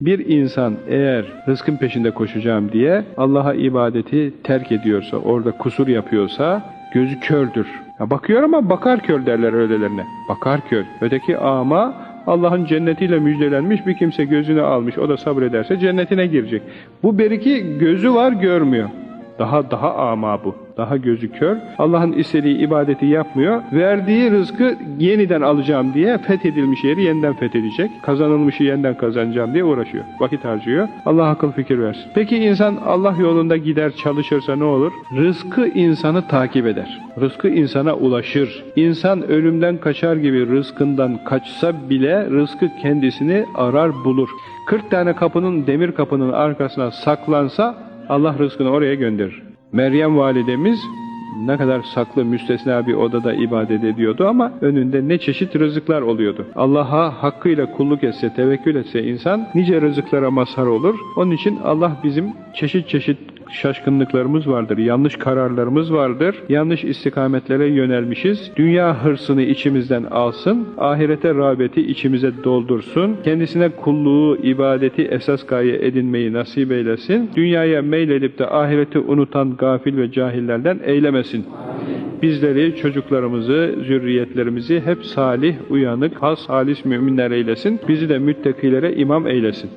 Bir insan eğer rızkın peşinde koşacağım diye Allah'a ibadeti terk ediyorsa, orada kusur yapıyorsa gözü kördür. Ya bakıyor ama bakar kör derler öylelerine. Bakar kör. Öteki ama Allah'ın cennetiyle müjdelenmiş bir kimse gözünü almış. O da sabrederse cennetine girecek. Bu beriki gözü var görmüyor. Daha daha ama bu. Daha gözü kör. Allah'ın istediği ibadeti yapmıyor. Verdiği rızkı yeniden alacağım diye fethedilmiş yeri yeniden fethedecek. Kazanılmışı yeniden kazanacağım diye uğraşıyor. Vakit harcıyor. Allah akıl fikir versin. Peki insan Allah yolunda gider çalışırsa ne olur? Rızkı insanı takip eder. Rızkı insana ulaşır. İnsan ölümden kaçar gibi rızkından kaçsa bile rızkı kendisini arar bulur. 40 tane kapının demir kapının arkasına saklansa Allah rızkını oraya gönderir. Meryem validemiz ne kadar saklı müstesna bir odada ibadet ediyordu ama önünde ne çeşit rızıklar oluyordu. Allah'a hakkıyla kulluk etse, tevekkül etse insan nice rızıklara mazhar olur. Onun için Allah bizim çeşit çeşit şaşkınlıklarımız vardır, yanlış kararlarımız vardır, yanlış istikametlere yönelmişiz. Dünya hırsını içimizden alsın, ahirete rağbeti içimize doldursun, kendisine kulluğu, ibadeti esas gaye edinmeyi nasip eylesin, dünyaya meyledip de ahireti unutan gafil ve cahillerden eylemesin. Bizleri, çocuklarımızı, zürriyetlerimizi hep salih, uyanık, has, halis müminler eylesin. Bizi de müttakilere imam eylesin.